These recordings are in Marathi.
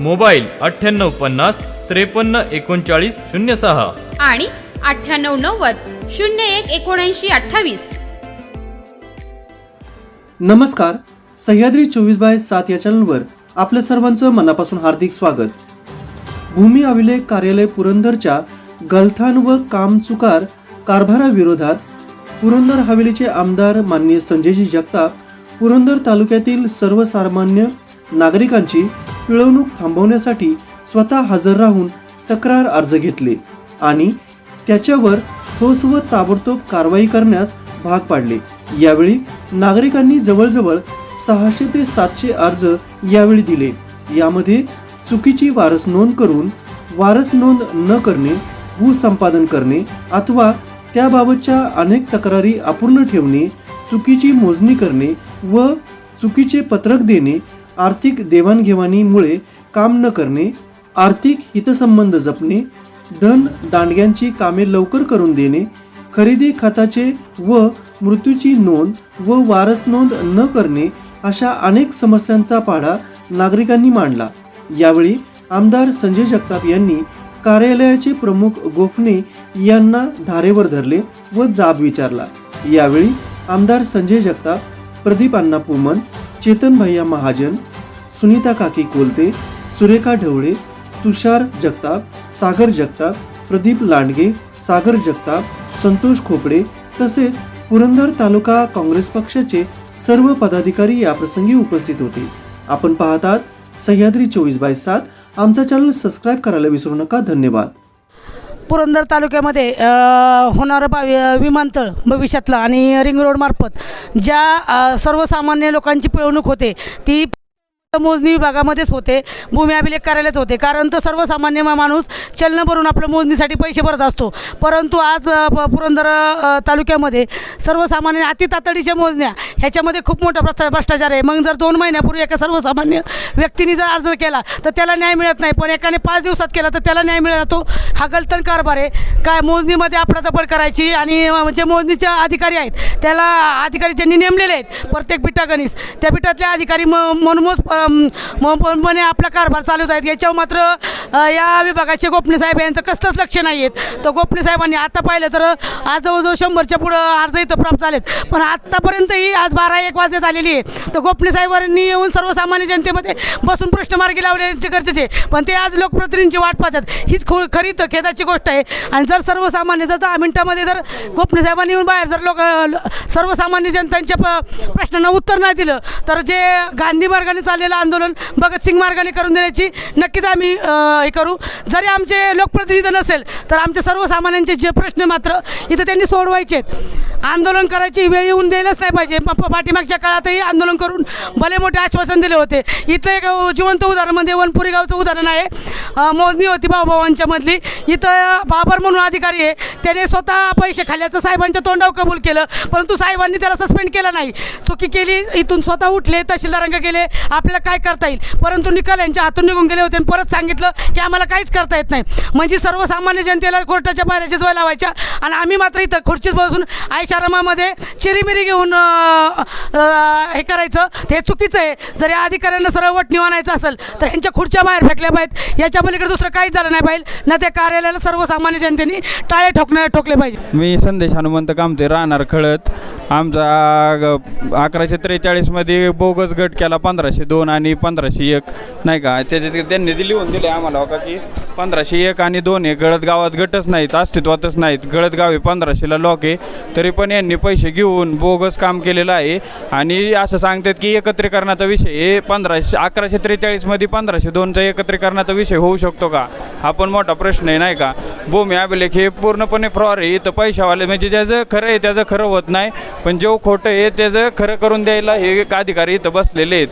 मोबाईल अठ्ठ्याण्णव पन्नास त्रेपन्न एकोणचाळीस शून्य सहा. आणि अठ्ठ्याण्णव नव्वद शून्य एक एकोणऐंशी अठ्ठावीस. नमस्कार. सह्याद्री चोवीस बाय सात या चॅनलवर आपल्या सर्वांचं मनापासून हार्दिक स्वागत. भूमी अभिलेख कार्यालय पुरंदरच्या गलथान व कामचुकार कारभाराविरोधात पुरंदर हवेलीचे आमदार माननीय संजयजी जगताप पुरंदर तालुक्यातील सर्वसामान्य नागरिकांची पिळवणूक थांबवण्यासाठी स्वतः हजर राहून तक्रार अर्ज घेतले आणि त्याच्यावर ठोस व ताबडतोब कारवाई करण्यास भाग पाडले. यावेळी नागरिकांनी जवळजवळ सहाशे ते सातशे अर्ज यावेळी दिले. यामध्ये चुकीची वारस नोंद करून वारस नोंद न करणे भूसंपादन करणे अथवा त्याबाबतच्या अनेक तक्रारी अपूर्ण ठेवणे चुकीची मोजणी करणे व चुकीचे पत्रक देणे आर्थिक देवाणघेवाणीमुळे काम न करणे आर्थिक हितसंबंध जपणे धन दांडग्यांची कामे लवकर करून देणे खरेदी खताचे व मृत्यूची नोंद व वारस नोंद न करणे अशा अनेक समस्यांचा पाढा नागरिकांनी मांडला. यावेळी आमदार संजय जगताप यांनी कार्यालयाचे प्रमुख गोफणे यांना धारेवर धरले व जाब विचारला. यावेळी आमदार संजय जगताप प्रदीप अण्णा पुमन चेतन भैया महाजन सुनीता काकी कोलते सुरेखा ढवळे तुषार जगताप सागर जगताप प्रदीप लांडगे सागर जगताप संतोष खोपडे तसेच पुरंदर तालुका काँग्रेस पक्षाचे सर्व पदाधिकारी याप्रसंगी उपस्थित होते. आपण पाहतात सह्याद्री चोवीस बाय सात. आमचा चॅनल सबस्क्राईब करायला विसरू नका. धन्यवाद. पुरंदर तालुक्यामध्ये होणारं बा विमानतळ भविष्यातलं आणि रिंग रोडमार्फत ज्या सर्वसामान्य लोकांची पिळवणूक होते ती मोजणी विभागामध्येच होते. भूमी अभिलेख कार्यालयच होते. कारण तर सर्वसामान्य माणूस चलन भरून आपलं मोजणीसाठी पैसे भरत असतो. परंतु आज प- पुरंदर तालुक्यामध्ये सर्वसामान्य अति तातडीच्या मोजण्या ह्याच्यामध्ये खूप मोठा भ्रष्टा भ्रष्टाचार आहे. मग जर दोन महिन्यापूर्वी एका सर्वसामान्य व्यक्तीने जर अर्ज केला तर त्याला न्याय मिळत नाही. पण एकाने पाच दिवसात केला तर त्याला न्याय मिळत. जातो हा गलतन कारभार आहे. काय मोजणीमध्ये आपडातपड करायची आणि जे मोजणीचे अधिकारी आहेत त्याला अधिकारी त्यांनी नेमलेले आहेत प्रत्येक बिटागणीस त्या बिटातले अधिकारी म मनमोज अ, आपला कारभार चालवत आहेत. याच्यावर मात्र या विभागाचे गोपने साहेब यांचं कसलंच लक्ष नाही आहेत. तर गोपने साहेबांनी आता पाहिलं तर आज जवळजवळ शंभरच्या पुढं अर्ज इथं प्राप्त झालेत. पण आत्तापर्यंतही आज बारा एक वाजत आलेली आहे. तर गोपने साहेबांनी येऊन सर्वसामान्य जनतेमध्ये बसून प्रश्नमार्गी लावण्याचे गरजेचे पण ते आज लोकप्रतिनिधींची वाट पाहतात. हीच खो खरी तर खेदाची गोष्ट आहे. आणि जर सर्वसामान्य जर दहा मिनटामध्ये जर गोपने साहेबांनी येऊन बाहेर जर लोक सर्वसामान्य जनतांच्या प प्रश्नांना उत्तर नाही दिलं तर जे गांधी मार्गाने केलेलं आंदोलन भगतसिंग मार्गाने करून देण्याची नक्कीच आम्ही हे करू. जरी आमचे लोकप्रतिनिधी नसेल तर आमच्या सर्वसामान्यांचे जे प्रश्न मात्र इथं त्यांनी सोडवायचे आहेत. आंदोलन करायची वेळ येऊन द्यायलाच नाही पाहिजे. प- पाठीमागच्या काळातही आंदोलन करून भले मोठे आश्वासन दिले होते. इथं एक जिवंत उदाहरण म्हणजे वनपुरी गावचं उदाहरण आहे. मोजणी होती भाऊभावांच्या मधली. इथं बाबर म्हणून अधिकारी आहे. त्याने स्वतः पैसे खाल्ल्याचं साहेबांच्या तोंडावर कबूल केलं. परंतु साहेबांनी त्याला सस्पेंड केलं नाही. चुकी केली इथून स्वतः उठले तहसीलदारांकडे गेले आपल्याला काय करता येईल? परंतु निकाल यांच्या हातून निघून गेले होते आणि परत सांगितलं की आम्हाला काहीच करता येत नाही. म्हणजे सर्वसामान्य जनतेला कोर्टाच्या बाहेरच्या जोय लावायच्या आणि आम्ही मात्र इथं खुर्चीत बसून आयशारामामध्ये चिरीमिरी घेऊन हे करायचं. ते चुकीचं आहे. जर या अधिकाऱ्यांना सरळ वट निवाणायचं असेल तर ह्यांच्या खुर्च्या बाहेर फेकल्या पाहिजेत. याच्या पलीकडे दुसरं काहीच झालं नाही पाहिजे. ना त्या कार्यालयाला सर्वसामान्य जनतेने टाळे ठोकणे ठोकले पाहिजे. मी संदेश हनुमंत कामते राहणार खळत आमचा ग- अकराशे त्रेचाळीसमध्ये बोगस गट केला पंधराशे दोन. आणि पंधराशे एक. नाही का? त्याचे त्यांनी दिली लिहून दिले आम्हाला का की पंधराशे एक आणि दोन हे गळत गावात गटच नाहीत अस्तित्वातच नाहीत. गळत गावी पंधराशेला लॉक आहे. तरी पण यांनी पैसे घेऊन बोगस काम केलेलं आहे. आणि असं सांगतात की एकत्रीकरणाचा विषय हे पंधराशे अकराशे त्रेचाळीसमध्ये पंधराशे दोनचा एकत्रीकरणाचा विषय होऊ शकतो का? हा पण मोठा प्रश्न आहे नाही का? भूमी अभिलेख हे पूर्णपणे फ्रॉड आहे. इथं पैशावाले म्हणजे ज्याचं खरं आहे त्याचं खरं होत नाही. पण जो खोटं आहे त्याचं खरं करून द्यायला हे एक अधिकारी इथं बसलेले आहेत.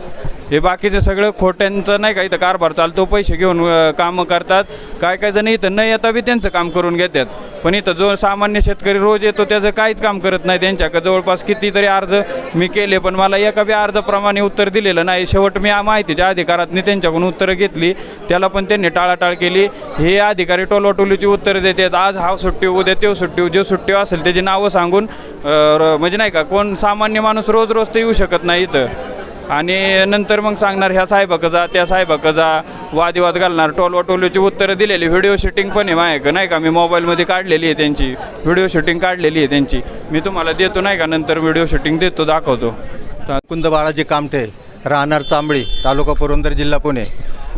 हे बाकीचं सगळं खोट्यांचं नाही का इथं कारभार चालतो पैसे घेऊन कामं करतात. काय काय जण इथं न येता बी त्यांचं काम करून घेतात. पण इथं जो सामान्य शेतकरी रोज येतो त्याचं काहीच काम करत नाही. त्यांच्याकडे जवळपास कितीतरी अर्ज मी केले पण मला एका बी अर्जाप्रमाणे उत्तर दिलेलं नाही. शेवट मी माहितीच्या अधिकारातनी त्यांच्याकडून उत्तरं घेतली. त्याला पण त्यांनी टाळाटाळ केली. हे अधिकारी टोलाटोलीची उत्तरं देतात. आज हा सुट्टी उद्या तो सुट्टी जे सुट्टी असेल त्याची नावं सांगून म्हणजे नाही का कोण सामान्य माणूस रोज रोज तर येऊ शकत नाही इथं. आणि नंतर मग सांगणार ह्या साहेबाकडं जा त्या साहेबाकडं जा. वादिवाद घालणार टोलवाटोलीची उत्तरं दिलेली. व्हिडिओ शूटिंग पण आहे माझ्याकडं नाही का? मी मोबाईलमध्ये काढलेली आहे त्यांची. व्हिडिओ शूटिंग काढलेली आहे त्यांची. मी तुम्हाला देतो नाही का? नंतर व्हिडिओ शूटिंग देतो दाखवतो. कुंद बाळाजी कामठे राहणार चांबळी तालुका पुरंदर जिल्हा पुणे.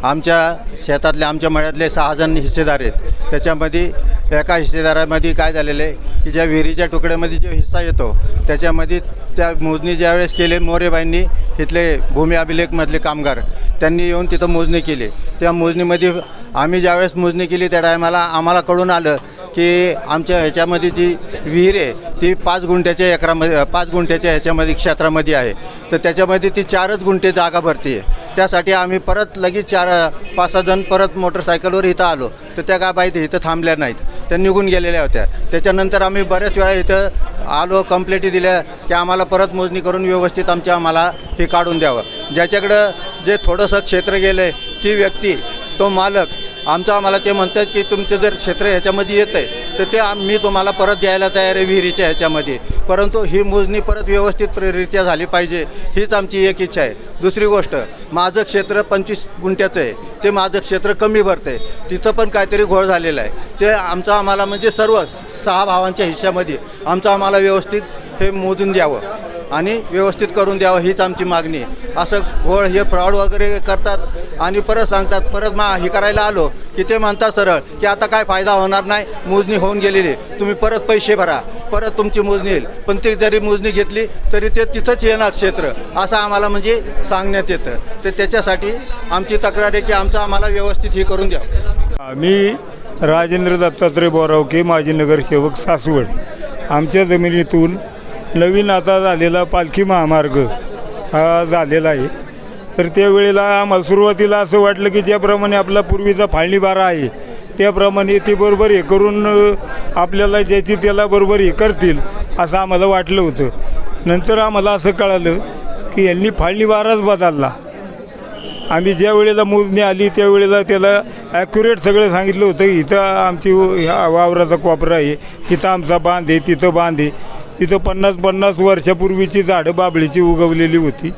आमच्या शेतातले आमच्या मळ्यातले सहा जण हिस्सेदार आहेत. त्याच्यामध्ये एका हिस्सेदारामध्ये काय झालेलं आहे की ज्या विहिरीच्या तुकड्यामध्ये जो हिस्सा येतो त्याच्यामध्ये त्या मोजणी ज्यावेळेस केले मोरेबाईंनी इथले भूमी अभिलेखमधले कामगार त्यांनी येऊन तिथं मोजणी केली. त्या मोजणीमध्ये आम्ही ज्यावेळेस मोजणी केली त्या टायमाला आम्हाला कळून आलं की आमच्या ह्याच्यामध्ये जी विहीर आहे ती पाच गुंठ्याच्या एकरामध्ये पाच गुंठ्याच्या ह्याच्यामध्ये क्षेत्रामध्ये आहे. तर त्याच्यामध्ये ती चारच गुंठे जागा भरती आहे. त्यासाठी आम्ही परत लगेच चार पाच सहा जण परत मोटरसायकलवर इथं आलो. तर त्या काय बाई इथं थांबल्या नाहीत. त्या निघून गेलेल्या होत्या. त्याच्यानंतर आम्ही बऱ्याच वेळा इथं आलो कंप्लेटी दिल्या की आम्हाला परत मोजणी करून व्यवस्थित आमच्या आम्हाला हे काढून द्यावं. ज्याच्याकडं जे थोडंसं क्षेत्र गेलं आहे ती व्यक्ती तो मालक आमचं आम्हाला ते म्हणतात की तुमचं जर क्षेत्र ह्याच्यामध्ये येतं आहे तर ते आम मी तुम्हाला परत द्यायला तयार आहे विहिरीच्या ह्याच्यामध्ये. परंतु ही मोजणी परत व्यवस्थितरित्या झाली पाहिजे हीच आमची एक इच्छा आहे. दुसरी गोष्ट माझं क्षेत्र पंचवीस गुंठ्याचं आहे. ते माझं क्षेत्र कमी भरतं आहे तिथं पण काहीतरी घोळ झालेला आहे. ते आमचं आम्हाला म्हणजे सर्व सहा भावांच्या हिश्श्यामध्ये आमचं आम्हाला व्यवस्थित हे मोजून द्यावं आणि व्यवस्थित करून द्यावं हीच आमची मागणी आहे. असं घोळ हे फ्रॉड वगैरे करतात आणि परत सांगतात परत मा हे करायला आलो की ते म्हणतात सरळ की आता काय फायदा होणार नाही मोजणी होऊन गेलेली. आहे. तुम्ही परत पैसे भरा परत तुमची मोजणी येईल. पण ते जरी मोजणी घेतली तरी ते तिथंच येणार क्षेत्र असं आम्हाला म्हणजे सांगण्यात येतं. तर त्याच्यासाठी आमची तक्रार आहे की आमचं आम्हाला व्यवस्थित हे करून द्या. मी राजेंद्र दत्तात्रय बोरावके माजी नगरसेवक सासवड. आमच्या जमिनीतून नवीन आता झालेला पालखी महामार्ग हा झालेला आहे. तर त्यावेळेला आम्हाला सुरुवातीला असं वाटलं की ज्याप्रमाणे आपला पूर्वीचा फाळणी बारा आहे त्याप्रमाणे ते बरोबर हे करून आपल्याला ज्याची त्याला बरोबर हे करतील असं आम्हाला वाटलं होतं. नंतर आम्हाला असं कळालं की यांनी फाळणी बाराच बदलला. आम्ही ज्या वेळेला मोजणी आली त्यावेळेला त्याला ॲक्युरेट सगळं सांगितलं होतं इथं आमची व- ह्या वावराचा कोपरा आहे तिथं आमचा बांध आहे तिथं बांध आहे. तिथं पन्नास पन्नास वर्षापूर्वीची झाडं बाबळीची उगवलेली होती.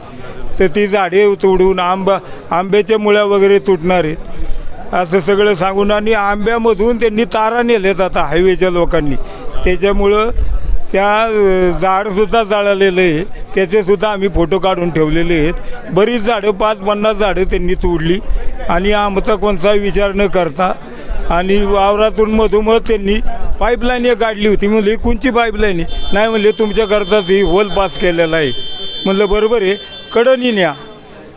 तर ती झाडे तोडून आंबा आंब्याच्या मुळ्या वगैरे तुटणार आहेत. असं सगळं सांगून आणि आंब्यामधून त्यांनी तारा नेल्यात आता हायवेच्या लोकांनी. त्याच्यामुळं त्या झाडसुद्धा जाळलेलं आहे. त्याचेसुद्धा आम्ही फोटो काढून ठेवलेले आहेत. बरीच झाडं पाच पन्नास झाडं त्यांनी तोडली. आणि आमचा कोणताही विचार न करता आणि वावरातून मधोमध त्यांनी पाईपलाईन एक काढली होती. म्हणले कोणची पाईपलाईन आहे? नाही म्हणले तुमच्याकरताच ही होल पास केलेला आहे. म्हणलं बरोबर आहे. कडनी न्या.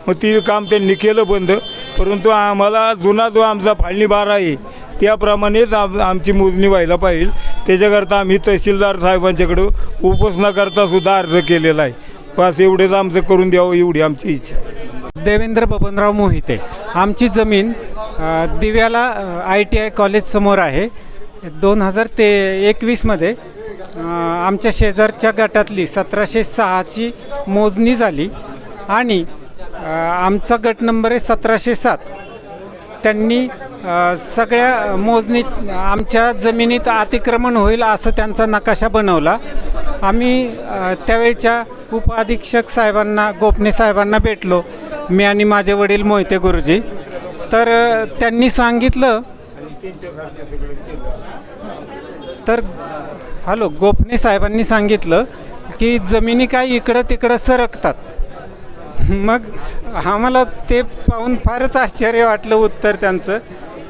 मग ती काम त्यांनी केलं बंद. परंतु आम्हाला जुना जो आमचा फाळणी बार आहे त्याप्रमाणेच आम आमची मोजणी व्हायला पाहिजे. त्याच्याकरता आम्ही तहसीलदार साहेबांच्याकडं उपोषणाकरता सुद्धा अर्ज केलेला आहे. बस एवढेच आमचं करून द्यावं एवढी आमची इच्छा देवेंद्र बबनराव मोहिते. आमची जमीन दिव्याला आय टी आय कॉलेजसमोर आहे. दोन हजार ते एकवीसमध्ये आमच्या शेजारच्या गटातली सतराशे सहाची मोजणी झाली. आणि आमचा गट नंबर आहे सतराशे सात. त्यांनी सगळ्या मोजणीत आमच्या जमिनीत अतिक्रमण होईल असं त्यांचा नकाशा बनवला. आम्ही त्यावेळच्या उपअधीक्षक साहेबांना गोपने साहेबांना भेटलो मी आणि माझे वडील मोहिते गुरुजी. तर त्यांनी सांगितलं तर हॅलो गोपने साहेबांनी सांगितलं की जमिनी काय इकडं तिकडं सरकतात. मग आम्हाला ते पाहून फारच आश्चर्य वाटलं उत्तर त्यांचं.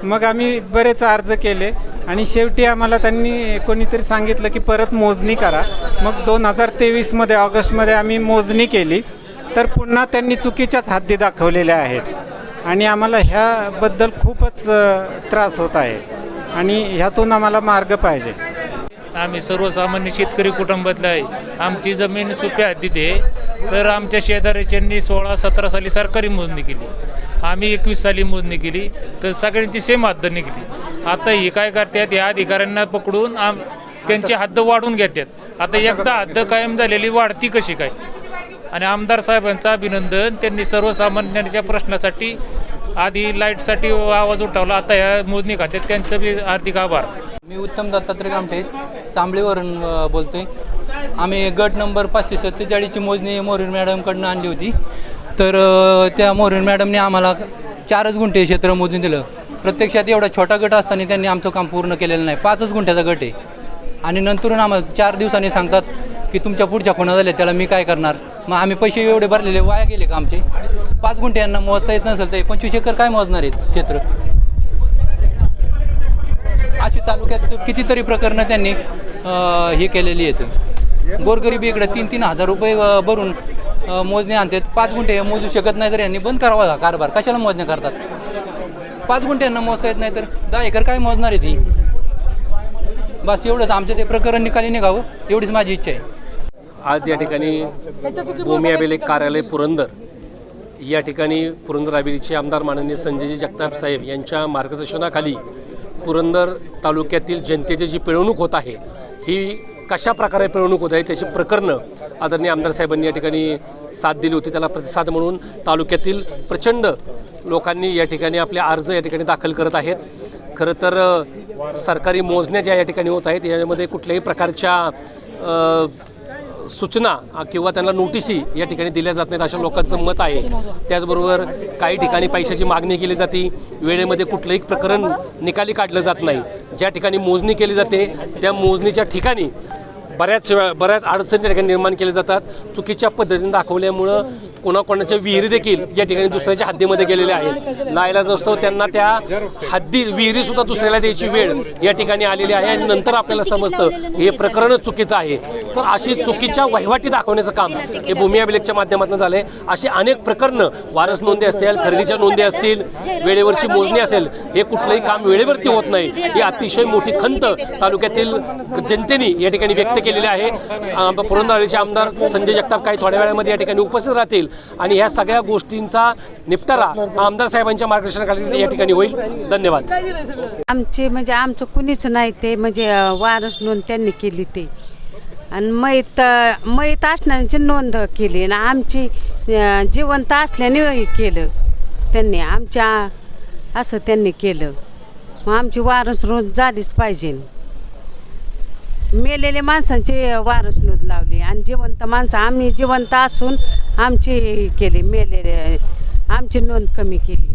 मग आम्ही बरेच अर्ज केले आणि शेवटी आम्हाला त्यांनी कोणीतरी सांगितलं की परत मोजणी करा. मग दोन हजार तेवीसमध्ये ऑगस्टमध्ये आम्ही मोजणी केली. तर पुन्हा त्यांनी चुकीच्याच हद्दी दाखवलेल्या आहेत. आणि आम्हाला ह्याबद्दल खूपच त्रास होत आहे. आणि ह्यातून आम्हाला मार्ग पाहिजे. आम्ही सर्वसामान्य शेतकरी कुटुंबातलं आहे. आमची जमीन सुप्या हद्दीत आहे. तर आमच्या शेजाऱ्याच्यांनी सोळा सतरा साली सरकारी मोजणी केली. आम्ही एकवीस साली मोजणी केली. तर सगळ्यांची सेम हद्द निघली. आता हे काय करतात? या अधिकाऱ्यांना पकडून आम त्यांची हद्द वाढून घेतात. आता एकदा हद्द कायम झालेली वाढती कशी काय? आणि आमदार साहेबांचं अभिनंदन. त्यांनी सर्वसामान्यांच्या प्रश्नासाठी आधी लाईटसाठी आवाज उठवला. आता या मोजणी खात्यात त्यांचं बी हार्दिक आभार. मी उत्तम दत्तात्रय कामठे चांबळीवरून बोलतोय. आम्ही गट नंबर पाचशे सत्तेचाळीसची मोजणी मोरीन मॅडमकडनं आणली होती. तर त्या मोरीन मॅडमने आम्हाला चारच गुंठे क्षेत्र मोजून दिलं. प्रत्यक्षात एवढा छोटा गट असताना त्यांनी आमचं काम पूर्ण केलेलं नाही. पाचच गुंठ्याचा गट आहे. आणि नंतरून आम्हाला चार दिवसांनी सांगतात की तुमच्या पुढच्या कोणा झाल्या त्याला मी काय करणार? मग आम्ही पैसे एवढे भरलेले वाया गेले का आमचे? पाच गुंठे यांना मोजता येत नसेल तर पंचवीस एकर काय मोजणार आहेत क्षेत्र? अशी तालुक्यात कितीतरी प्रकरणं त्यांनी हे केलेली आहेत. गोरगरिबी इकडे तीन तीन हजार रुपये भरून मोजणे मोजणी आणतात. पाच गुंठे मोजू शकत नाही तर यांनी बंद करावा का कारभार. कशाला मोजण्या करतात? पाच गुंठ्यांना मोजता येत नाही तर दहा एकर काय मोजणार आहे ती? बस एवढंच. आमचं ते प्रकरण निकाली निघावं. एवढीच माझी इच्छा आहे. आज या ठिकाणी भूमी अभिलेख कार्यालय पुरंदर या ठिकाणी पुरंदर अभिलेखचे आमदार माननीय संजयजी जगताप साहेब यांच्या मार्गदर्शनाखाली पुरंदर तालुक्यातील जनतेची जी पिळवणूक होत आहे ही कशा प्रकारे पिळवणूक होत आहे त्याची प्रकरणं आदरणीय आमदार साहेबांनी या ठिकाणी साथ दिली होती त्याला प्रतिसाद म्हणून तालुक्यातील प्रचंड लोकांनी या ठिकाणी आपले अर्ज या ठिकाणी दाखल करत आहेत. खरं तर सरकारी मोजण्या ज्या या ठिकाणी होत आहेत यामध्ये कुठल्याही प्रकारच्या सूचना किंवा त्यांना नोटिसी या ठिकाणी दिल्या जात नाहीत अशा लोकांचं मत आहे. त्याचबरोबर काही ठिकाणी पैशाची मागणी केली जाते वेळेमध्ये कुठलंही प्रकरण निकाली काढलं जात नाही. ज्या ठिकाणी मोजणी केली जाते त्या मोजणीच्या ठिकाणी बऱ्याच वेळा बऱ्याच अडचणी त्या ठिकाणी निर्माण केल्या जातात. चुकीच्या पद्धतीने दाखवल्यामुळं कोणाकोणाच्या विहिरी देखील या ठिकाणी दुसऱ्याच्या हद्दीमध्ये गेलेल्या आहेत. नाईलाज असतो त्यांना त्या हद्दी विहिरी सुद्धा दुसऱ्याला द्यायची वेळ या ठिकाणी आलेली आहे आणि नंतर आपल्याला समजतं हे प्रकरणच चुकीचं आहे. तर अशी चुकीच्या वहिवाटी दाखवण्याचं काम हे भूमी अभिलेखच्या माध्यमातून झालंय. अशी अनेक प्रकरणं वारस नोंदी असतील खरेदीच्या नोंदी असतील वेळेवरची मोजणी असेल हे कुठलंही काम वेळेवरती होत नाही. ही अतिशय मोठी खंत तालुक्यातील जनतेने या ठिकाणी व्यक्त केलेली आहे. अं, पुरंदरचे आमदार संजय जगताप काही थोड्या वेळामध्ये या ठिकाणी उपस्थित राहतील आणि ह्या सगळ्या गोष्टींचा निपटारा आमदार साहेबांच्या मार्गदर्शनाखाली या ठिकाणी होईल. धन्यवाद. आमचे म्हणजे आमचं कुणीच नाही ते म्हणजे वारस नोंद त्यांनी केली ते. आणि मैत मैत असण्याची नोंद केली आणि आमची जिवंत असल्याने केलं त्यांनी. आमच्या असं त्यांनी केलं. मग आमची वारस नोंद झालीच पाहिजे. मेलेले माणसांचे वारस नोंद लावली आणि जिवंत माणसं आम्ही जिवंत असून आमची केली मेलेले आमची नोंद कमी केली.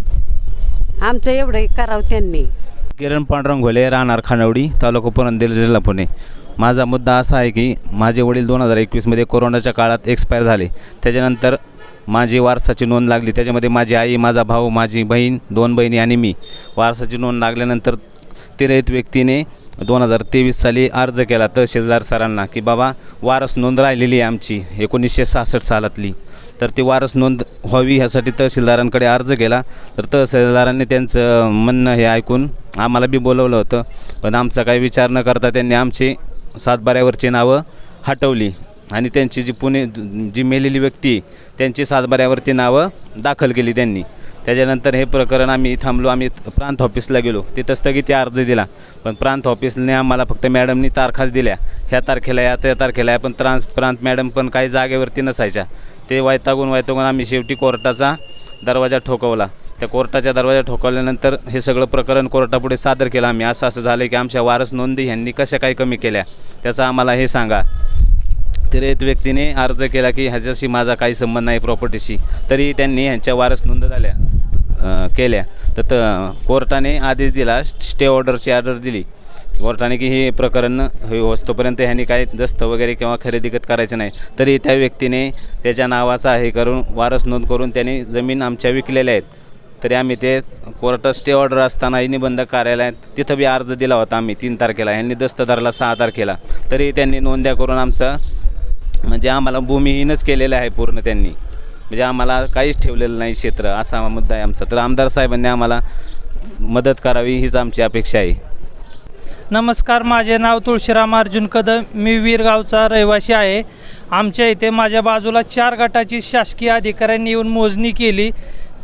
आमचं एवढं करावं त्यांनी. किरण पांडुरंग घोले राहणार खानवडी तालुका पुरंदेल जिल्हा पुणे. माझा मुद्दा असा आहे की माझे वडील दोन हजार एकवीसमध्ये कोरोनाच्या काळात एक्सपायर झाले. त्याच्यानंतर माझी वारसाची नोंद लागली. त्याच्यामध्ये माझी आई माझा भाऊ माझी बहीण दोन बहिणी आणि मी. वारसाची नोंद लागल्यानंतर तिरहित व्यक्तीने दोन हजार तेवीस साली अर्ज केला तहसीलदार सरांना की बाबा वारस नोंद राहिलेली आहे आमची एकोणीसशे सहासष्ट सालातली. तर ती वारस नोंद व्हावी ह्यासाठी तहसीलदारांकडे अर्ज केला. तर तहसीलदारांनी त्यांचं म्हणणं हे ऐकून आम्हाला बी बोलवलं होतं. पण आमचा काही विचार न करता त्यांनी आमची सातबाऱ्यावरची नावं हटवली. आणि त्यांची जी पुणे जी मेलेली व्यक्ती त्यांची सातबाऱ्यावरती नावं दाखल केली त्यांनी. त्याच्यानंतर हे प्रकरण आम्ही थांबलो आम्ही प्रांत ऑफिसला गेलो. तिथं स्थगिती अर्ज दिला. पण प्रांत ऑफिसने आम्हाला फक्त मॅडमनी तारखाच दिल्या. ह्या तारखेला या त्या तारखेला या पण त्रांस प्रांत मॅडम पण काही जागेवरती नसायच्या. ते वायतागून वायतागून आम्ही शेवटी कोर्टाचा दरवाजा ठोकवला. त्या कोर्टाच्या दरवाजा ठोकवल्यानंतर हे सगळं प्रकरण कोर्टापुढे सादर केलं आम्ही. असं असं झालं की आमच्या वारस नोंदी ह्यांनी कशा काही कमी केल्या? त्याचा आम्हाला हे सांगा. तिरेत व्यक्तीने अर्ज केला की ह्याच्याशी माझा काही संबंध नाही प्रॉपर्टीशी तरी त्यांनी ह्यांच्या वारस नोंद झाल्या केल्या. तर त कोर्टाने आदेश दिला स्टे ऑर्डरची ऑर्डर दिली. कोर्टाने की हे प्रकरण हे होस्तोपर्यंत ह्यांनी काय दस्त वगैरे किंवा खरेदीगत करायचं नाही. तरी त्या व्यक्तीने त्याच्या नावाचा हे करून वारस नोंद करून त्यांनी जमीन आमच्या विकलेल्या आहेत. तरी आम्ही ते कोर्टात स्टे ऑर्डर असतानाही निबंधक कार्यालयात तिथं बी अर्ज दिला होता आम्ही तीन तारखेला. यांनी दस्त धरला सहा तारखेला. तरी त्यांनी नोंद्या करून आमचा म्हणजे आम्हाला भूमिहीनच केलेलं आहे पूर्ण त्यांनी. म्हणजे आम्हाला काहीच ठेवलेलं नाही क्षेत्र असा मुद्दा आहे आमचा. तर आमदार साहेबांनी आम्हाला मदत करावी हीच आमची अपेक्षा आहे. नमस्कार माझे नाव तुळशीराम अर्जुन कदम. मी वीरगावचा रहिवासी आहे. आमच्या इथे माझ्या बाजूला चार गटाची शासकीय अधिकाऱ्यांनी येऊन मोजणी केली.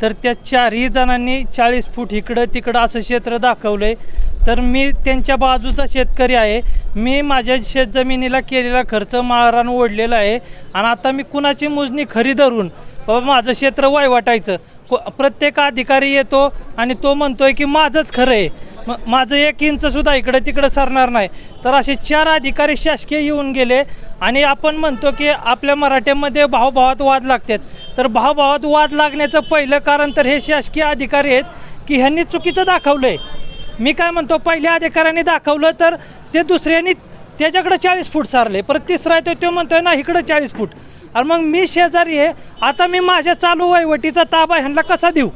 तर त्या चारही जणांनी चाळीस फूट इकडं तिकडं असं क्षेत्र दाखवलं आहे तर मी त्यांच्या बाजूचा शेतकरी आहे. मी माझ्या शेतजमिनीला केलेला खर्च माळरान ओढलेला आहे. आणि आता मी कुणाची मोजणी खरी धरून बाबा माझं क्षेत्र वाय वाटायचं प्रत्येक अधिकारी येतो आणि तो म्हणतोय की माझंच खरं आहे मग माझं एक इंचसुद्धा इकडं तिकडं सरणार नाही. तर असे चार अधिकारी शासकीय येऊन गेले आणि आपण म्हणतो की आपल्या मराठ्यामध्ये भावभावात वाद लागतात. तर भावभावात वाद लागण्याचं पहिलं कारण तर हे शासकीय अधिकारी आहेत की ह्यांनी चुकीचं दाखवलं आहे मी काय म्हणतो पहिल्या अधिकाऱ्याने दाखवलं तर ते दुसऱ्यांनी त्याच्याकडे चाळीस फूट सारले. परत तिसरा आहे तो म्हणतोय ना इकडं चाळीस फूट. आणि मग मी शेजारी आहे. आता मी माझ्या चालू वहिवटीचा ताबा ह्यांना कसा देऊ?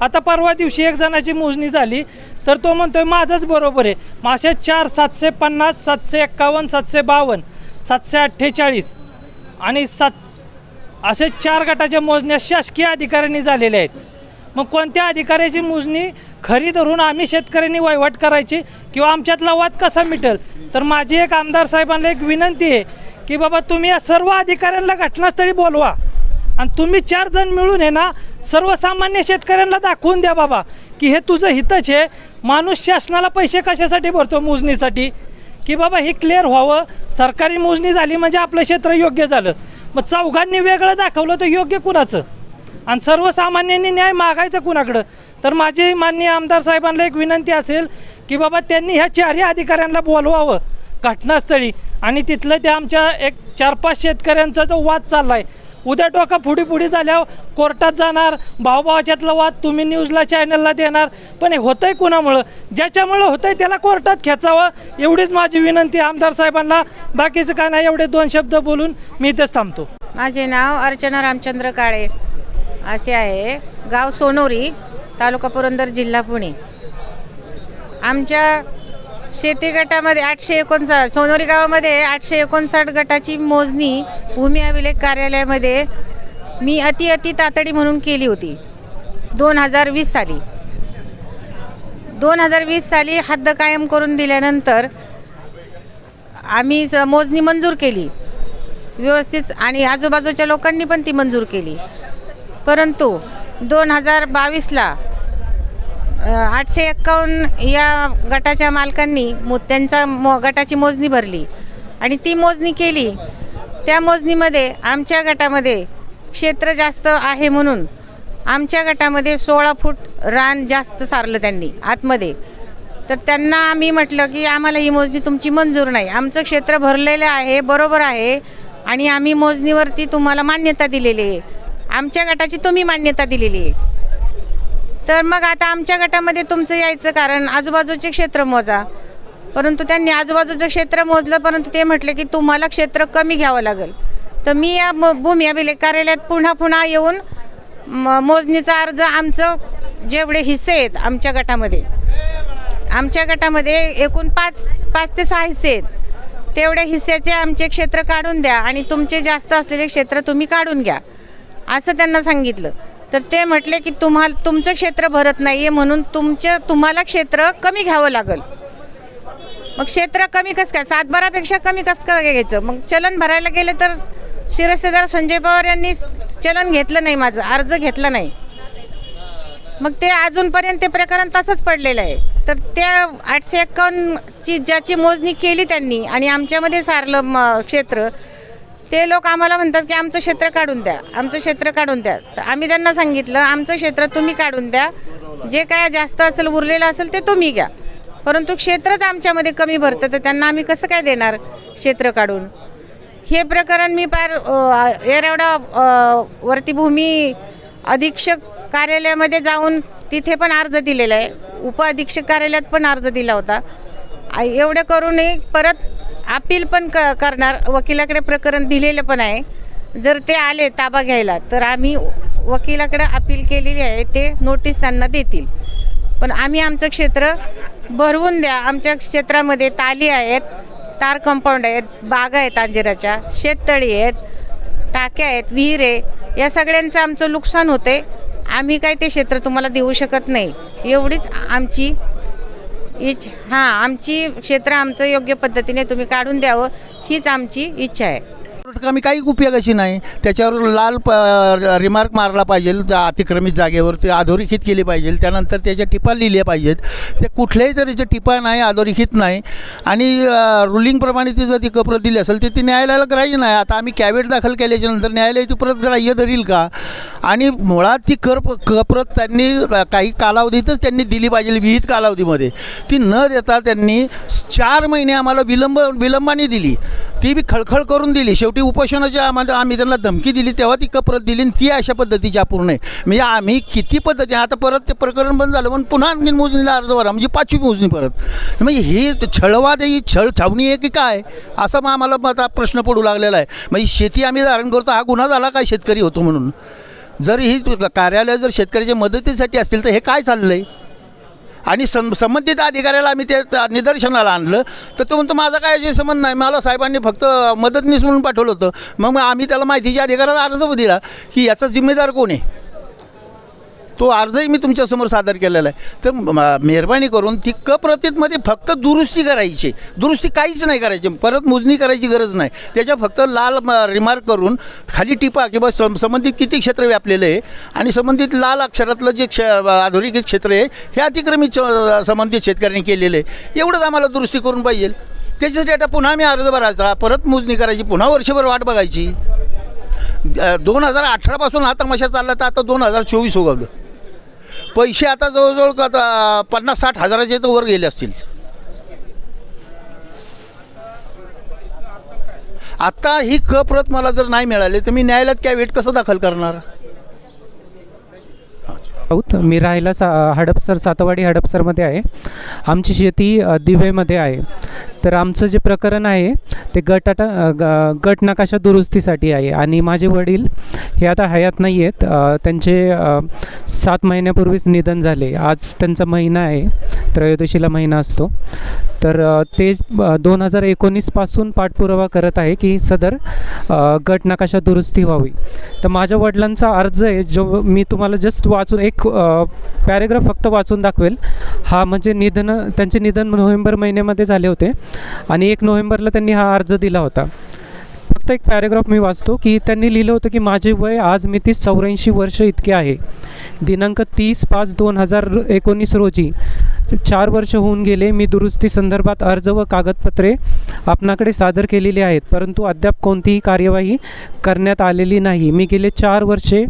आता परवा दिवशी एक जणाची मोजणी झाली तर तो म्हणतोय माझंच बरोबर आहे. मासे चार सातशे पन्नास सातशे एक्कावन्न सातशे बावन्न सातशे अठ्ठेचाळीस आणि सात असे चार गटाच्या मोजण्या शासकीय अधिकाऱ्यांनी झालेल्या आहेत. मग कोणत्या अधिकाऱ्याची मोजणी खरी धरून आम्ही शेतकऱ्यांनी वहिवाट करायची किंवा आमच्यातला वाद कसा मिटेल? तर माझी एक आमदार साहेबांना एक विनंती आहे की बाबा तुम्ही या सर्व अधिकाऱ्यांना घटनास्थळी बोलवा. आणि तुम्ही चार जण मिळून आहे ना सर्वसामान्य शेतकऱ्यांना दाखवून द्या बाबा की हे तुझं हितच आहे. माणूस शासनाला पैसे कशासाठी भरतो मोजणीसाठी? की बाबा हे क्लिअर व्हावं. सरकारी मोजणी झाली म्हणजे आपलं क्षेत्र योग्य झालं. मग चौघांनी वेगळं दाखवलं तर योग्य कुणाचं? आणि सर्वसामान्यांनी न्याय मागायचं कुणाकडं? तर माझी माननीय आमदार साहेबांना एक विनंती असेल की बाबा त्यांनी ह्या चारही अधिकाऱ्यांना बोलवावं. घटनास्थळी आणि तिथलं त्या आमच्या एक चार पाच शेतकऱ्यांचा जो वाद चालला आहे उद्या टोका पुढे पुढे झाल्यावर कोर्टात जाणार भावभावाच्यातला वाद तुम्ही न्यूजला चॅनलला देणार. पण हे आहे कुणामुळं? ज्याच्यामुळं होतं आहे त्याला कोर्टात खेचावं एवढीच माझी विनंती आमदार साहेबांना. बाकीचं काय नाही एवढे दोन शब्द बोलून मी इथेच थांबतो. माझे नाव अर्चना रामचंद्र काळे. असे आहे. गाव सोनोरी तालुका पुरंदर जिल्हा पुणे. आमच्या शेती गटामध्ये आठशे एकोणसाठ सोनोरी गावामध्ये आठशे एकोणसाठ गटाची मोजणी भूमी अभिलेख कार्यालयामध्ये मी अति अति तातडी म्हणून केली होती. दोन हजार वीस साली. दोन हजार वीस साली हद्द कायम करून दिल्यानंतर आम्ही स मोजणी मंजूर केली. व्यवस्थित आणि आजूबाजूच्या लोकांनी पण ती मंजूर केली. परंतु दोन हजार बावीसला आठशे एक्कावन्न या गटाच्या मालकांनी मो त्यांचा मो गटाची मोजणी भरली. आणि ती मोजणी केली. त्या मोजणीमध्ये आमच्या गटामध्ये क्षेत्र जास्त आहे म्हणून आमच्या गटामध्ये सोळा फूट रान जास्त सारलं त्यांनी आतमध्ये. तर त्यांना आम्ही म्हटलं की आम्हाला ही मोजणी तुमची मंजूर नाही. आमचं क्षेत्र भरलेलं आहे बरोबर आहे. आणि आम्ही मोजणीवरती तुम्हाला मान्यता दिलेली आहे. आमच्या गटाची तुम्ही मान्यता दिलेली आहे. तर मग आता आमच्या गटामध्ये तुमचं यायचं कारण आजूबाजूचे क्षेत्र मोजा. परंतु त्यांनी आजूबाजूचं क्षेत्र मोजलं परंतु ते म्हटले की तुम्हाला क्षेत्र कमी घ्यावं लागेल. तर मी या म- भूमी अभिलेख कार्यालयात पुन्हा पुन्हा येऊन म- मोजणीचा अर्ज आमचं जेवढे हिस्से आहेत आमच्या गटामध्ये आमच्या गटामध्ये एकूण पाच पाच ते सहा हिस्से आहेत. तेवढ्या हिस्स्याचे आमचे क्षेत्र काढून द्या आणि तुमचे जास्त असलेले क्षेत्र तुम्ही काढून घ्या असं त्यांना सांगितलं. तर ते म्हटले की तुम्हाला तुमचं क्षेत्र भरत नाही आहे म्हणून तुमचं तुम्हाला क्षेत्र कमी घ्यावं लागेल. मग क्षेत्र कमी कसं काय? सातबारापेक्षा कमी कसं काय घ्यायचं? मग चलन भरायला गेलं तर शिरस्तेदार संजय पवार यांनी चलन घेतलं नाही माझं अर्ज घेतला नाही. मग ते अजूनपर्यंत ते प्रकरण तसंच पडलेलं आहे. तर त्या आठशे एक्कावन्नची ज्याची मोजणी केली त्यांनी आणि आमच्यामध्ये सारलं म क्षेत्र ते लोक आम्हाला म्हणतात की आमचं क्षेत्र काढून द्या आमचं क्षेत्र काढून द्या. तर आम्ही त्यांना सांगितलं आमचं क्षेत्र तुम्ही काढून द्या. जे काय जास्त असेल उरलेलं असेल ते तुम्ही घ्या. परंतु क्षेत्रच आमच्यामध्ये कमी भरतं तर त्यांना आम्ही कसं काय देणार क्षेत्र काढून? हे प्रकरण मी पार येरवडा वरतीभूमी वरती भूमी अधीक्षक कार्यालयामध्ये जाऊन तिथे पण अर्ज दिलेला आहे. उपअधीक्षक कार्यालयात पण अर्ज दिला होता. एवढं करूनही परत अपील पण क करणार. वकिलाकडे प्रकरण दिलेलं पण आहे. जर ते आले ताबा घ्यायला तर आम्ही वकिलाकडे अपील केलेली आहे. ते नोटीस त्यांना देतील. पण आम्ही आमचं क्षेत्र भरवून द्या. आमच्या क्षेत्रामध्ये ताली आहेत तार कंपाऊंड आहेत बागा आहेत अंजिराच्या शेततळी आहेत टाक्या आहेत विहीर आहे. या सगळ्यांचं आमचं नुकसान होते आम्ही काय ते क्षेत्र तुम्हाला देऊ शकत नाही. एवढीच आमची इच हां आमची क्षेत्र आमचं योग्य पद्धतीने तुम्ही काढून द्यावं हीच आमची इच्छा आहे. कमी काही उपयोगाची नाही. त्याच्यावर लाल प रिमार्क मारला पाहिजे जा अतिक्रमित जागेवर ते अधोरेखित केली पाहिजे. त्यानंतर त्याच्या टिपा लिहिल्या पाहिजेत. ते कुठल्याही तऱ्हेच्या टिपा नाही अधोरेखित नाही. आणि रुलिंगप्रमाणे ती जर ती कप्रत दिली असेल तर ती न्यायालयाला ग्राह्य नाही. आता आम्ही कॅवेट दाखल केल्याच्यानंतर न्यायालय ती परत ग्राह्य धरील का? आणि मुळात ती कर कप्रत त्यांनी काही कालावधीतच त्यांनी दिली पाहिजे विहित कालावधीमध्ये. ती न देता त्यांनी चार महिने आम्हाला विलंब विलंबाने दिली. ती बी खळखळ करून दिली. शेवटी उपोषणाच्या आम्हाला आम्ही त्यांना धमकी दिली तेव्हा ती कपरत दिली आणि ती अशा पद्धतीची अपूर्ण आहे. म्हणजे आम्ही किती पद्धती आता परत ते प्रकरण बंद झालं म्हणून पुन्हा आणखी मोजणीला अर्ज भरा. म्हणजे पाचवी मोजणी परत. म्हणजे ही छळवाद ही छळ छावणी आहे की काय? असं मग आम्हाला मग आता प्रश्न पडू लागलेला आहे. म्हणजे शेती आम्ही धारण करतो हा गुन्हा झाला काय शेतकरी होतो म्हणून? जर ही कार्यालय जर शेतकऱ्याच्या मदतीसाठी असतील तर हे काय चाललं आहे आणि सं संबंधित अधिकाऱ्याला आम्ही ते निदर्शनाला आणलं. तर तो म्हणतो माझा काय याशी संबंध नाही. मला साहेबांनी फक्त मदतनीस म्हणून पाठवलं होतं. मग आम्ही त्याला माहितीच्या अधिकाऱ्याला अर्ज दिला की याचा जिम्मेदार कोण आहे? तो अर्जही मी तुमच्यासमोर सादर केलेला आहे. तर म- मेहरबानी करून ती कप्रतीतमध्ये फक्त दुरुस्ती करायची. दुरुस्ती काहीच नाही करायची. परत मोजणी करायची गरज नाही. त्याच्या फक्त लाल रिमार्क करून खाली टिपा किंवा सं संबंधित किती क्षेत्र व्यापलेलं आहे आणि संबंधित लाल अक्षरातलं जे क्ष अधोरेखित क्षेत्र आहे हे अतिक्रमित संबंधित शेतकऱ्यांनी केलेलं आहे. एवढंच आम्हाला दुरुस्ती करून पाहिजे. त्याच्यासाठी आता पुन्हा आम्ही अर्ज भरायचा. परत मोजणी करायची. पुन्हा वर्षभर वाट बघायची. दोन हजार अठरापासून हा तमाशा चालला तर आता दोन हजार चोवीस उगवलं पैसे आता जवळजवळ क- आता पन्नास साठ हजाराचे तर वर गेले असतील. आता ही क प्रत मला जर नाही मिळाली तर मी न्यायालयात काय वेट कसं दाखल करणार? मी राहायला सा हडपसर सातवाडी हडपसरमध्ये आहे. आमची शेती दिवेमध्ये आहे. तर आमचं जे प्रकरण आहे ते गटाटा गट नकाशा दुरुस्तीसाठी आहे. आणि माझे वडील हे आता हयात नाही आहेत. त्यांचे सात महिन्यापूर्वीच निधन झाले. आज त्यांचा महिना आहे. त्रयोदशीला महिना असतो. तर ते दोन हजार एकोणीसपासून पाठपुरावा करत आहे की सदर गट नकाशा दुरुस्ती व्हावी. तर माझ्या वडिलांचा अर्ज आहे जो मी तुम्हाला जस्ट वाचून एक पॅरेग्राफ फक्त वाचून दाखवेल. हा म्हणजे निधन त्यांचे निधन नोव्हेंबर महिन्यामध्ये झाले होते. आणि एक नोव्हेंबरला त्यांनी हा अर्ज दिला होता. फक्त एक पॅरेग्राफ मी वाचतो की त्यांनी लिहिलं होतं की माझे वय आज मी तीस चौऱ्याऐंशी वर्ष इतके आहे. दिनांक तीस पाच दोन हजार एकोणीस रोजी चार वर्ष होऊन गेले मी दुरुस्ती संदर्भात अर्ज व कागदपत्रे आपणाकडे सादर केलेली आहेत परंतु अद्याप कोणतीही कार्यवाही करण्यात आलेली नाही. मी गेले चार वर्षे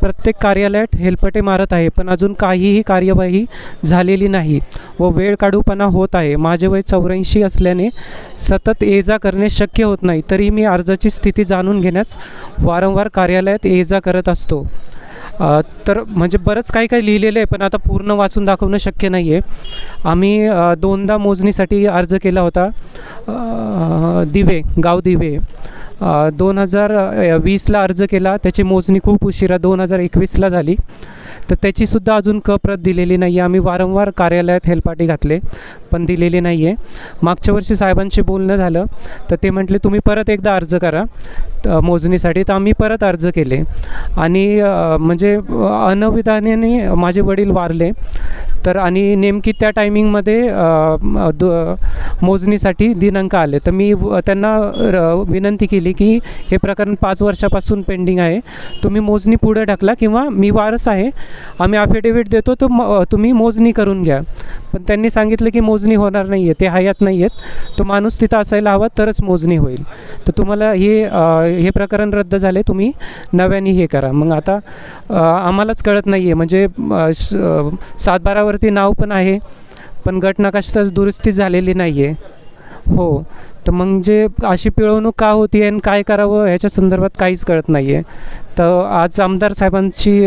प्रत्येक कार्यालयात हेलपटे मारत आहे पण अजून काहीही कार्यवाही झालेली नाही व वेळ काढूपणा होत आहे. माझे वय चौऱ्याऐंशी असल्याने सतत ये जा करणे शक्य होत नाही तरी मी अर्जाची स्थिती जाणून घेण्यास वारंवार कार्यालयात ये जा करत असतो. तर म्हणजे बरंच काही काही लिहिलेलं आहे पण आता पूर्ण वाचून दाखवणं शक्य नाही आहे आम्ही दोनदा मोजणीसाठी अर्ज केला होता. दिवे गाव दिवे. दोन हजार वीसला अर्ज केला. त्याची मोजणी खूप उशिरा दोन हजार एकवीसला झाली. तर त्याचीसुद्धा अजून क प्रत दिलेली नाही आहे आम्ही वारंवार कार्यालयात हेलपाटी घातले पण दिलेली नाही आहे मागच्या वर्षी साहेबांशी बोलणं झालं तर ते म्हटले तुम्ही परत एकदा अर्ज करा मोजणीसाठी. तर आम्ही परत अर्ज केले. आणि म्हणजे अनविधानेने अनविधानाने माझे वडील वारले. तर आणि नेमकी त्या टायमिंगमध्ये अ, मोजणीसाठी दिनांक आले. तर मी व- त्यांना र- विनंती केली की हे प्रकरण पाच वर्षापासून पेंडिंग आहे. तुम्ही मोजणी पुढे ढकला किंवा मी वारस आहे आम्ही अफिडेविट देतो तर म तुम्ही मोजणी करून घ्या. पण त्यांनी सांगितलं की मोजणी होणार नाही आहे ते हयात नाही आहेत तो माणूस तिथं असायला हवा तरच मोजणी होईल. तर तुम्हाला हे हे प्रकरण रद्द झाले तुम्ही नव्याने हे करा. मग आता आम्हालाच कळत नाही आहे म्हणजे सातबारावरती नाव पण आहे पण गट नकाशाच दुरुस्ती झालेली नाही आहे हो. तर मग जे अशी पिळवणूक का होती आणि काय करावं ह्याच्या संदर्भात काहीच कळत नाही आहे तर आज आमदार साहेबांची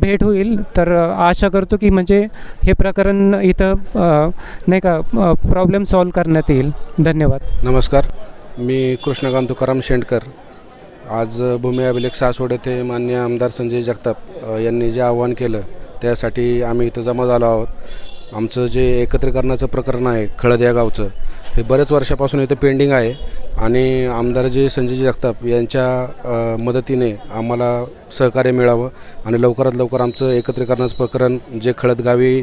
भेट होईल. तर आशा करतो की म्हणजे हे प्रकरण इथं नाही का प्रॉब्लेम सॉल्व करण्यात येईल. धन्यवाद. नमस्कार. मी कृष्णकांत तुकाराम शेंडकर. आज भूमी अभिलेख सासवड येथे मान्य आमदार संजय जगताप यांनी जे आव्हान केलं त्यासाठी आम्ही इथं जमा झालो आहोत. आमचं जे एकत्रीकरणाचं प्रकरण आहे खळद या गावचं हे बऱ्याच वर्षापासून इथं पेंडिंग आहे. आणि आमदार जे संजय जगताप यांच्या मदतीने आम्हाला सहकार्य मिळावं आणि लवकरात लवकर आमचं एकत्रीकरणाचं प्रकरण जे खळदगावी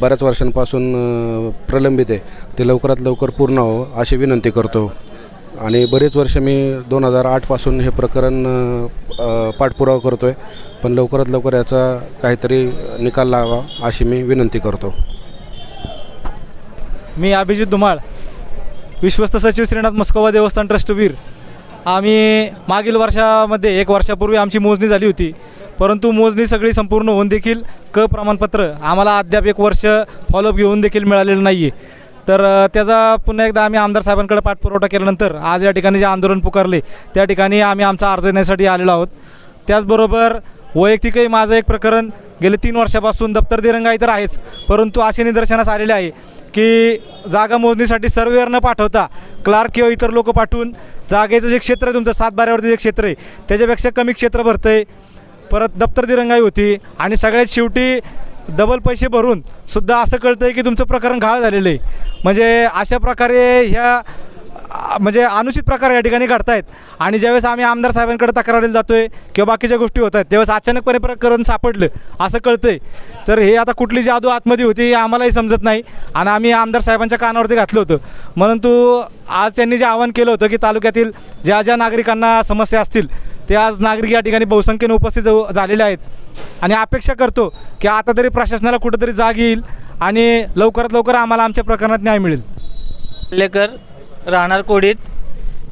बऱ्याच वर्षांपासून प्रलंबित आहे ते लवकरात लवकर पूर्ण व्हावं अशी विनंती करतो. आणि बरेच वर्ष मी दोन हजार आठपासून हे प्रकरण पाठपुरावा करतो आहे पण लवकरात लवकर याचा काहीतरी निकाल लावा अशी मी विनंती करतो. मी अभिजित धुमाळ विश्वस्त सचिव श्रीनाथ मस्कोबा देवस्थान ट्रस्टवीर आम्ही मागील वर्षामध्ये एक वर्षापूर्वी आमची मोजणी झाली होती परंतु मोजणी सगळी संपूर्ण होऊन देखील क प्रमाणपत्र आम्हाला अद्याप एक वर्ष फॉलोअप घेऊन देखील मिळालेलं नाही आहे तर त्याचा पुन्हा एकदा आम्ही आमदार साहेबांकडे पाठपुरवठा केल्यानंतर आज या ठिकाणी जे आंदोलन पुकारले त्या ठिकाणी आम्ही आमचा अर्ज देण्यासाठी आलेलो आहोत. त्याचबरोबर वैयक्तिकही माझं एक प्रकरण गेले तीन वर्षापासून दप्तर दिरंगाई तर आहेच परंतु असे निदर्शनास आलेले आहे की जागा मोजणीसाठी सर्वेअर न पाठवता क्लार्क किंवा इतर लोक पाठवून जागेचं जे क्षेत्र आहे तुमचं सातबाऱ्यावरती जे क्षेत्र आहे त्याच्यापेक्षा कमी क्षेत्र भरतं आहे परत दप्तर दिरंगाई होती आणि सगळ्यात शेवटी डबल पैसे भरून सुद्धा असं कळतं आहे की तुमचं प्रकरण घाळ झालेलं आहे. म्हणजे अशा प्रकारे ह्या म्हणजे अनुचित प्रकार या ठिकाणी घडतायत. आणि ज्यावेळेस आम्ही आमदार साहेबांकडे तक्रारीला जातो आहे किंवा बाकीच्या गोष्टी होत आहेत त्यावेळेस अचानकपणे प्रकरण सापडलं असं कळतं आहे तर हे आता कुठली जादू आतमध्ये होती हे आम्हालाही समजत नाही. आणि आम्ही आमदार साहेबांच्या कानावरती घातलं होतं. परंतु आज त्यांनी जे आवाहन केलं होतं की तालुक्यातील ज्या ज्या नागरिकांना समस्या असतील ते आज नागरिक या ठिकाणी बहुसंख्येने उपस्थित हो, झालेले आहेत. आणि अपेक्षा करतो की आता तरी प्रशासनाला कुठंतरी जाग येईल आणि लवकरात लवकर आम्हाला आमच्या प्रकरणात न्याय मिळेल. लेकर राहणार कोडीत.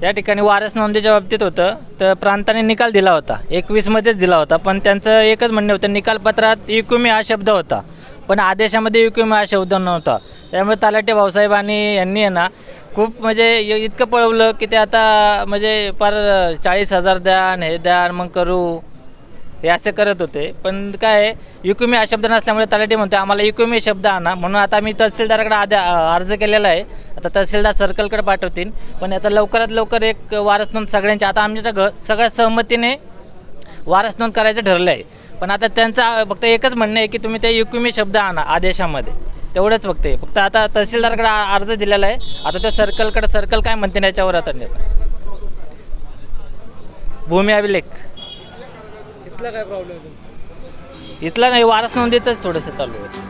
या ठिकाणी वारस नोंदीच्या बाबतीत होतं. तर प्रांताने निकाल दिला होता. एकवीसमध्येच दिला होता. पण त्यांचं एकच म्हणणं होतं निकालपत्रात युकुमी हा शब्द होता. पण आदेशामध्ये युकुमी हा शब्द नव्हता. त्यामुळे तलाटे भाऊसाहेब आणि यांनी आहे ना खूप म्हणजे इतकं पळवलं की ते आता म्हणजे फार चाळीस हजार द्या आणि हे द्या आणि मग करू. हे असे करत होते. पण काय आहे, हा शब्द नसल्यामुळे तलाठी म्हणतो आम्हाला युकुमी शब्द आणा. म्हणून आता मी तहसीलदाराकडे आद्या अर्ज केलेला आहे. आता तहसीलदार सर्कलकडे पाठवतील. पण याचा लवकरात लवकर एक वारस नोंद सगळ्यांची आता आमच्या घ सगळ्या सहमतीने वारस नोंद करायचं ठरलं आहे पण आता त्यांचं फक्त एकच म्हणणं आहे की तुम्ही ते युकुमी शब्द आणा आदेशामध्ये. तेवढंच फक्त आहे फक्त आता तहसीलदाराकडे अर्ज दिलेला आहे. आता तो सर्कलकडे सर्कल काय म्हणते याच्यावर आता? निर्णय भूमी अभिलेख. इथला काय प्रॉब्लेम तुमचा? इथला नाही वारस नोंदीतच थोडंसं चालू आहे.